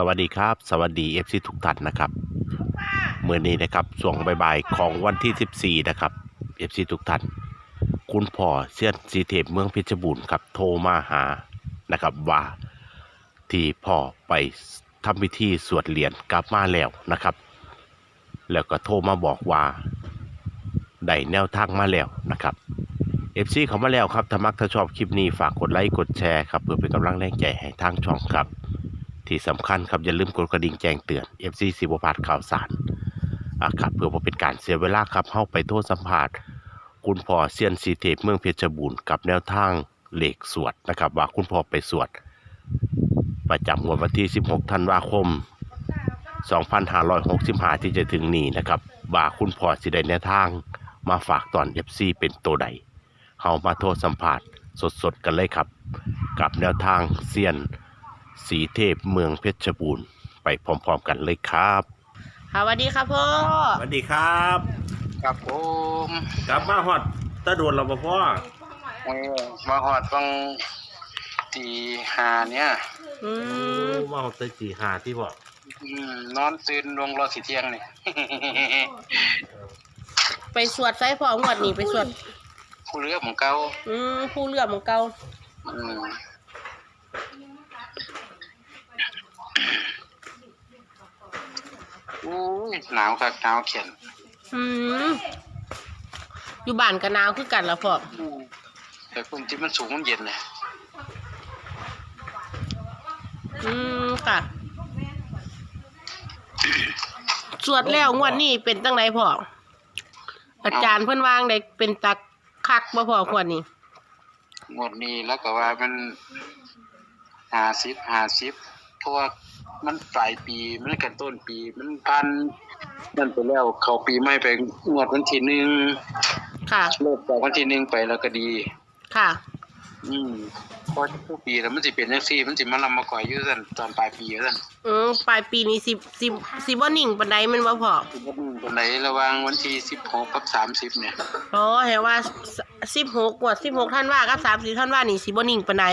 สวัสดีครับ สวัสดีเอฟซีทุกท่านนะครับเมื่อนี้นะครับช่วงบ่ายๆของวันที่ 14 นะครับเอฟซีทุกท่านคุณพ่อเสียนสีเทพเมืองเพชรบูรณ์ครับโทรมาหานะครับว่าที่พ่อไปทำพิธีสวดเหรียญกลับมาแล้วนะครับ แล้วก็โทรมาบอกว่าได้แนวทางมาแล้วนะครับเอฟซีเขามาแล้วครับถ้ามักถ้าชอบคลิปนี้ฝากกดไลค์กดแชร์ครับเพื่อเป็นกำลังแรงใจให้ทางช่องครับ ที่สำคัญครับอย่าลืมกดกระดิ่งแจ้งเตือน FC สิบพาดข่าวสารอะครับเพื่อบ่เป็นการเสียเวลาครับเข้าไปโทษสัมภาษณ์คุณพ่อเซียนสีเทพเมืองเพชรบูรณ์กับแนวทางเหล็กสวดนะครับ ว่าคุณพ่อไปสวด ประจำงวดวันที่ 16 ธันวาคม 2565 ที่จะถึงนี้นะครับว่าคุณพ่อสิได้แนวทางมาฝากตอน FC เป็นตัวใดเฮามาโทษสัมภาษณ์สดๆกันเลยครับ กับแนวทางเซียน สีเทพเมืองเพชรบูรณ์ไปพร้อมๆกันเลยครับค่ะสวัสดีครับพ่อสวัสดีครับ ครับผมกลับมาฮอดตะโดนเราบ่พ่อเออมาหอดบังตีหาเนี่ยอืมมาฮอดตะจีหาที่บ่อืมนอนตื่นลวงรอสีเที่ยงนี่ ไปสวดไซพ่องวดนี้ไปสวดผู้เรือของเก่าอืมผู้เลือของเก่าอืม อู้ยหนาวคักหนาวเขียนอืมอยู่บ้านก็หนาวคือกันละพ่ออืมแต่คนที่มันสูงมันเย็นเลยอืมค่ะ สวดแล้วงวดนี้เป็นตั้งไหนพ่ออาจารย์เพิ่นวางได้เป็นตักคักบ่พ่องวดนี้หมดนี้แล้วก็ว่ามันหาสิบหาสิบเพราะว่า มันปลายปี มันกันต้นปี มันพันนั่นไปแล้ว เขาปีใหม่ไปงวดวันที่หนึ่งค่ะ เลิกจากวันที่หนึ่งไปแล้วก็ดี ค่ะ อืมเพราะทุกปีแล้วมันสิเป็นจังซี่ มันสิมาลำมาก่อยอยู่ซั่นตอนปลายปีอยู่ซั่นอืมปลายปีนี้สิบสิบสิบ่นิ่งปานใดแมันบ่พ่อสิบ่มีคนไหนระหว่างวันที่16กับ30เนี่ย อ๋อเห็นว่าสิบหกกว่าสิบหกท่านว่ากับสามสิบท่านว่านี่สิบ่นิ่งปานใด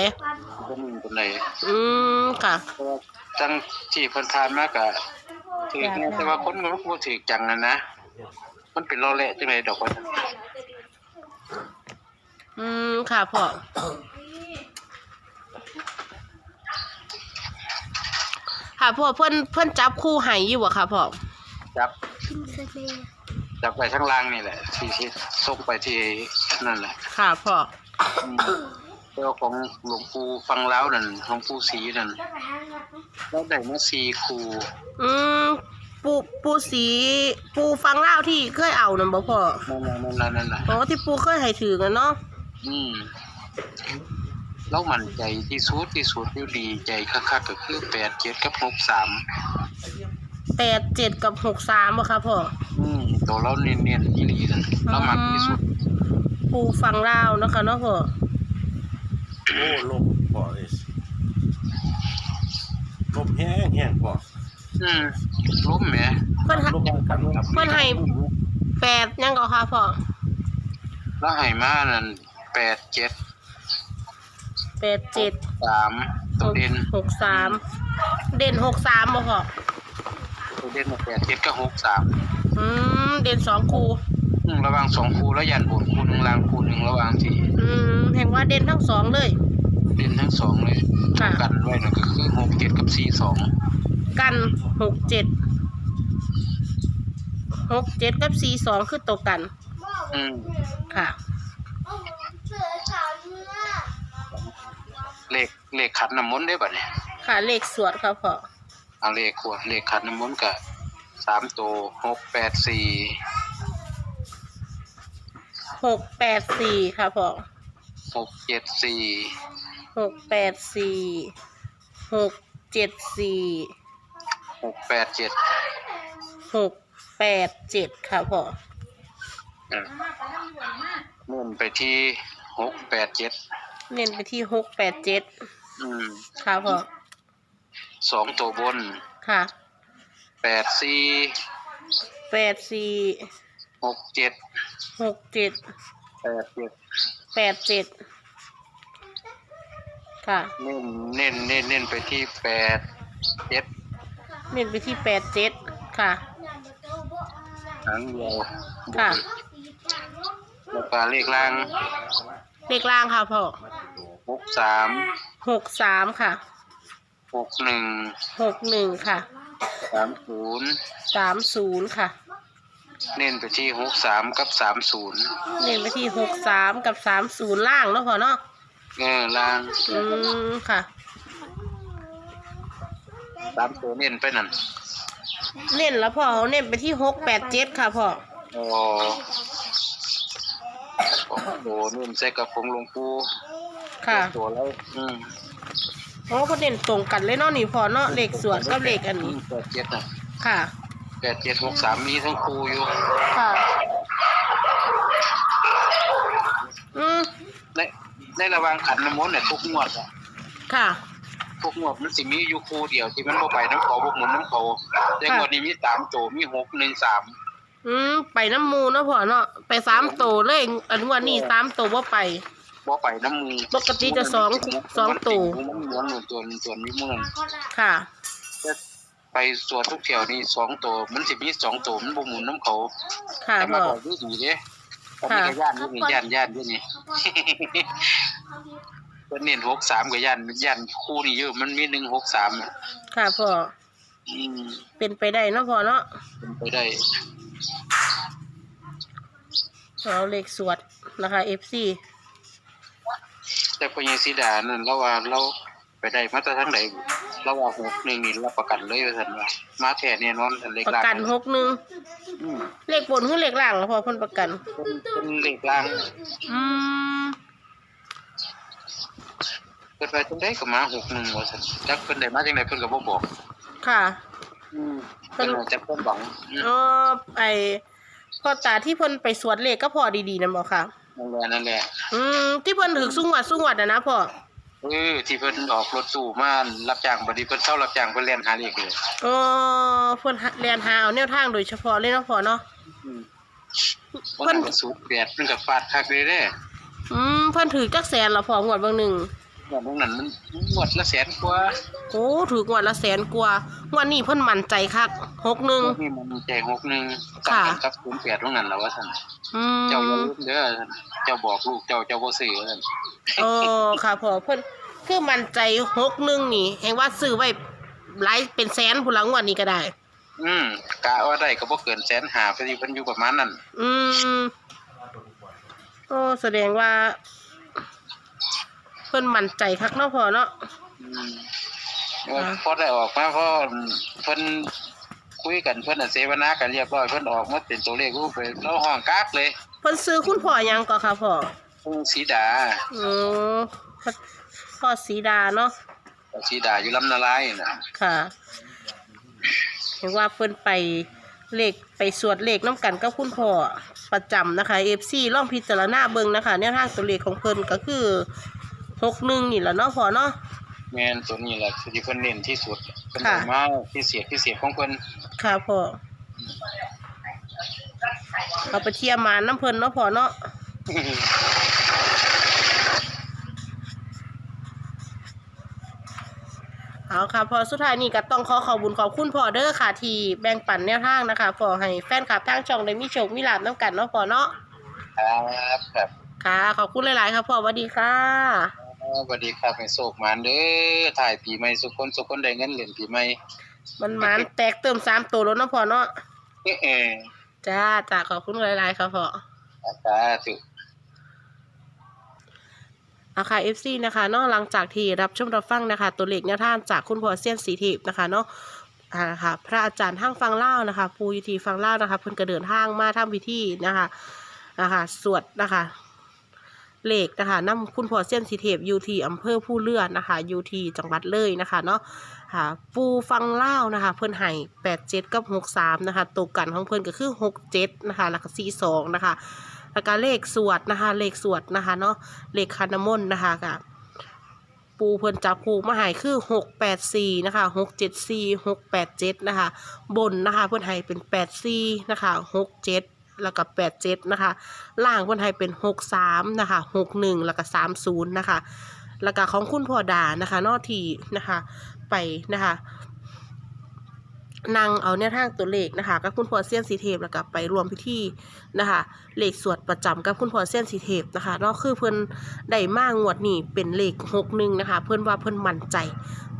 บ่มีคนไหนอืมค่ะ เพราะว่า จังที่เพิ่นทานมากก็ถือแน่แต่ว่าคนก็บ่ถือจังนั่นนะ มันเป็นล้อแหละจังไดดอกว่าซั่นอืมค่ะพ่อ ค่ะพ่อเพิ่นเพิ่นจับคู่ให้อยู่บ่ค่ะพ่อ จับ จับไปข้างล่างนี่แหละที่ที่ส่งไปที่นั่นแหละค่ะพ่อ อืมเจ้าของหลวงปู่ฟังแล้วนั่นหลวงปู่ศรีนั่น แล้วได้มาสี่ครูอืมปูปูสีปูฟังเล่าวที่เคยเอานั่นบ่พ่อนั่นน่ะนั่นน่ะนั่นน่ะอ๋อที่ปูเคยให้ถือกันเนาะอืมแล้วมันใจที่สุดที่สุดอยู่ดีใจคักๆก็คือแปดเจ็ดกับหกสามแปดเจ็ดกับหกสามบ่ค่ะพ่อ อืมตัวเราเนียนๆอีหลีนั่นเรามักที่สุดปูฟังเล่าวเนาะค่ะเนาะพ่อ โอ้ลมพ่อเอ้ยลม แห้งแห้งพ่ออืมล้มแหมเพิ่นให้ลมกันครับเพิ่นให้แปดยังก็ค่ะพ่อแล้วให้มานั่นแปดเจ็ดแปดเจ็ดสามตัวเด่นหกสามเด่นหกสามบ่พ่อตัวเด่นแปดเจ็ดก็หกสามอืมเด่นสองคูอืมระหว่างสองคูแล้วยันบนคูหนึ่งล่างคูหนึ่งระหว่างที่อืมเห็นว่าเด่นทั้งสองเลย เด่นทั้งสองเลยค่ะ กันไว้นั่นก็คือหกเจ็ดกับสี่สองกันหกเจ็ดหกเจ็ดกับสี่สองคือตกกันอืมค่ะ เลขเลขขันน้ำมนต์ได้ป่ะเนี่ยค่ะเลขสวดค่ะพ่อเอาเลขขวดเลขขันน้ำมนต์กับสามตัวหกแปดสี่หกแปดสี่ค่ะพ่อหกเจ็ดสี่ หกแปดสี่หกเจ็ดสี่หกแปดเจ็ดหกแปดเจ็ดค่ะพ่ออะเลื่อนไปที่หกแปดเจ็ดเน้นไปที่หกแปดเจ็ดอืมค่ะพ่อสองตัวบนค่ะแปดสี่แปดสี่หกเจ็ดหกเจ็ดแปดเจ็ดแปดเจ็ด ค่ะ เน้นเน้นเน้นเน้นไปที่แปดเจ็ดเน้นไปที่แปดเจ็ดค่ะ หางเดียวค่ะ แล้วก็เลขล่างเลขล่างค่ะพ่อหกสามหกสามค่ะ หกหนึ่งหกหนึ่งค่ะ สามศูนย์สามศูนย์ค่ะ เน้นไปที่หกสามกับสามศูนย์เน้นไปที่หกสามกับสามศูนย์ล่างเนาะพ่อเนาะ เออล่างอืมค่ะ สามศูนย์เน้นไปนั่นเน้นแล้วพ่อเน้นไปที่หกแปดเจ็ดค่ะพ่อโอ้โอ้โหเน้นใส่กับผมหลวงปู่ค่ะตัวแล้วอืมเพราะเขาเน้นตรงกันเลยเนาะนี่พ่อเนาะเลขสวนกับเลขอันนี้แปดเจ็ดน่ะค่ะแปดเจ็ดหกสามมีทั้งครูอยู่ค่ะ อืม ใน ในระหว่างขันน้ำมนต์เนี่ยทุกงวดอะค่ะ ทุกงวดมันสิมีอยู่ครูเดียวที่มันบ่ไปน้ำเขาบ่หมุนน้ำเขาแต่งวดนี้มีสามโจมีหกหนึ่งสามอืมไปน้ำมูเนาะพ่อเนาะไปสามโตเลยอันวันนี้สามโตว่าไป บ่ไปน้ำมูปกติจะสองสองตู่มันม้วนหนุนตัวหนึ่งตัวมีม้วน ค่ะ ไปสวนทุกเที่ยวนี่สองตัว มันสิมีสองตัวมันบ่หมุนน้ำเขาค่ะแต่มาพ่อ บอกดีๆเด้ผมมีกระย่านอยู่นี่ย่านย่านอยู่นี่เพิ่นเน้นหกสามกับย่านย่านคู่นี่เยอะมันมีหนึ่งหกสามอะค่ะพ่ออืมเป็นไปได้เนาะพ่อเนาะเป็นไปได้เราเลขสวดนะคะ FC แต่พญาสีดานั่นเราว่าเราไปได้มาแต่ทั้งใดเราว่าหกหนึ่งนี่รับประกันเลยว่าซั่นว่ามาแท้แน่นอนอันเล็กประล่างกันหกหนึ่งอืมเลขบนคือเลขล่างแล้วพ่อเพิ่นประกันเป็นเป็นเล็กล่าง อืม เพิ่นไปจังได๋ก็มาหกหนึ่งว่าซั่นจักเพิ่นได้มาจังไดเพิ่นก็บ่บอก ค่ะ อืมเพิ่นจะเพิ่นหวังอืมอ๋อไอพ่อตาที่เพิ่นไปสวดเลขก็พอดีๆนั่นบ่ค่ะ นั่นแหละนั่นแหละอืมที่เพิ่นถึกสุงวัดสุงวัดนะนะพ่อเออที่เพิ่นออกรถตู้มารับจ้างบัดนี้เพิ่นเช่ารับจ้างเพิ่นเล่นหาเลขเลยอ๋อเพิ่นหาเรียนหาเอาแนวทางโดยเฉพาะเลยเนาะพ่อเนาะ อืมเพิ่เพิ่นนก็สูงแปดเพิ่นก็ฟาดคักเลยเด้ อืมเพิ่นถือจักแสนละพ่องวดบางหนึ่ง แบบนั้นมันงวดละแสนกว่าโอ้ถือกงวดละแสนกว่างวดนี้เพิ่นมั่นใจคักหกหนึ่ง นี่มันแจกหกหนึ่งค่ะกันกับศูนย์แปดตรงนั้นแล้วว่าท่านอืเจ้าอย่ามลืมเด้อท่านเจ้าบอกลูกเจ้าเจ้าบ่ซื้อว่าท่านโอ้ค่ะพ่อเพิ่นคือมั่นใจหกหนึ่งนี่แห่งว่าซื้อไว้หลายเป็นแสนผู้หลังวันนี้ก็ได้ อืมกะว่าได้ก็บ่เกินแสนหาพอดีเพิ่นอยู่ประมาณนั้นอืมโอ้แสดงว่าเพิ่นมั่นใจคักเนาะพ่อเนาะอืมเออพอได้ออกมาเพราะเพิ่นคุยกันเพิ่นน่ะเสวนากันเรียบร้อยเพิ่นออกมาเป็นตัวเลขรูปไปเราห้องกากเลยเพิ่นซื้อคุณพ่อหยังก็ค่ะพ่อเพิ่นสีดาอืมพ่อพ่อสีดาเนาะสีดาอยู่ลำนาลายน่ะค่ะเห็นว่าเพิ่นไปเลขไปสวดเลขน้ำกันกับคุณพ่อประจำนะคะ FC ล่องพิจารณาเบิ่งนะคะแนวทางตัวเลขของเพิ่นก็คือ หกหนึ่งนี่แหละเนาะพ่อเนาะแม่นตัวนี้แหละที่เพิ่นเน้นที่สุดเพิ่นค่ะเอามาที่เสียที่เสียของเพิ่นค่ะพ่อเอาไปเทียมมาน้ำเพิ่นเนาะพ่อเนาะเอาค่ะพอสุดท้ายนี่ก็ต้องขอขอบคุญขอบคุณพ่อเด้อค่ะ ที่แบ่งปันแนวทางนะคะพอให้แฟนคลับทางช่องได้มีโชคมีลาบน้ำกันเนาะพ่อเนาะครับครับค่ะขอบคุณหลาย ๆครับพ่อสวัสดีค่ะ สวัสดีครับให้โชคหมานเด้อถ่ายปีใหม่สุกคนสุกคนได้เงินเหรียญปีใหม่มันหมันแตกเติมสามตัวแล้วเนาะพ่อเนาะเอ้อจ้าจ้าขอบคุณหลายๆครับพ่อสาธุอาค่ะ FC นะคะเนาะหลังจากที่รับชมรับฟังนะคะ ตัวเลขแนวทางจากคุณพ่อเซียนสีทิพย์นะคะเนาะอ่าค่ะพระอาจารย์ทางฟังเล่าวนะคะปูยุทีฟังเล่าวนะคะเพิ่นก็เดินทางมาทำพิธีนะคะนะคะสวดนะคะ เลขนะคะนำคุณพ่อเซียนสีเทพยูทีอำเภอผู้เลื่อนนะคะยูทีจังหวัดเลยนะคะเนาะค่ะปูฟังเล่านะคะ เพิ่อนให้แปดเจ็ดกับหกสามนะคะตกกันของเพิ่อนก็คือหกเจ็ดนะคะแล้วก็สี่สองนะคะแล้วก็เลขสวดนะคะ เลขสวดนะคะเนาะเลขคานามอนนะคะกับปูเพิ่นจับคูมาหายคือหกแปดสี่นะคะหกเจ็ดสี่หกแปดเจ็ดนะคะ บนนะคะ เพิ่นให้เป็นแปดสี่นะคะหกเจ็ด แล้วก็แปดเจ็ดนะคะล่างเพิ่นให้เป็นหกสามนะคะหกหนึ่งแล้วก็สามศูนย์นะคะแล้วก็ของคุณพ่อดานะคะนอทีนะคะไปนะคะนางเอาแนวทางตัวเลขนะคะกับคุณพ่อเซียนสีเทพแล้วก็ไปรวมพิธีนะคะเลขสวดประจำกับคุณพ่อเซียนสีเทพนะคะนาะคือเพิ่นได้มากงวดนี้เป็นเลขหกหนึ่งนะคะ เพิ่นว่าเพิ่นมั่นใจ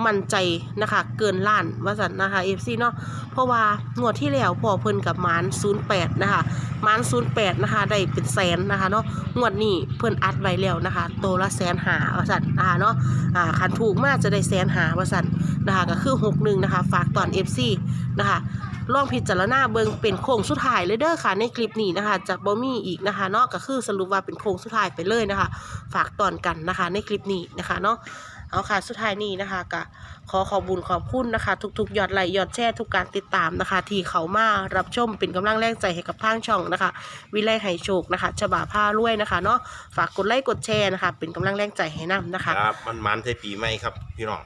มั่นใจนะคะเกินล้านว่าสันนะคะเอฟซีเนาะเพราะว่างวดที่แล้วพอเพิ่นกับมาน08นะคะมาน08นะคะได้เป็นแสนนะคะเนาะงวดนี้เพิ่นอัดไว้แล้วนะคะโตละแสนหาว่าสันนะคะเนาะอ่าคันถูกมากจะได้แสนหาว่าสันนะคะก็คือ61นะคะฝากตอน FC นะคะลองพิจารณาเบิงเป็นโค้งสุดท้ายเลยเด้อค่ะในคลิปนี้นะคะจะบ่มีอีกนะคะเนาะก็คือสรุปว่าเป็นโค้งสุดท้ายไปเลยนะคะ ฝากตอนกันนะคะในคลิปนี้นะคะเนาะ เอาค่ะสุดท้ายนี้นะคะก็ขอขอบุญขอบคุณนะคะ ทุกๆยอดไลค์ยอดแชร์ทุกการติดตามนะคะ ที่เขามารับชมเป็นกำลังแรงใจให้กับทางช่องนะคะ วิไลไหโชคนะคะฉบาผ้ารวยนะคะเนาะฝากกดไลค์กดแชร์นะคะ เป็นกำลังแรงใจให้นํนะคะครับมันมันใช่ปีใหม่ครับพี่น้อง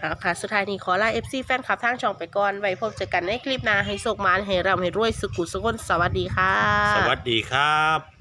เอาค่ะสุดท้ายนี้ขอลา FC แฟนคลับทางช่องไปก่อน ไว้พบเจอกันในคลิปหน้าให้โชคมานให้ร่ำให้รวยสุขุสุขนสวัสดีค่ะ สวัสดีครับ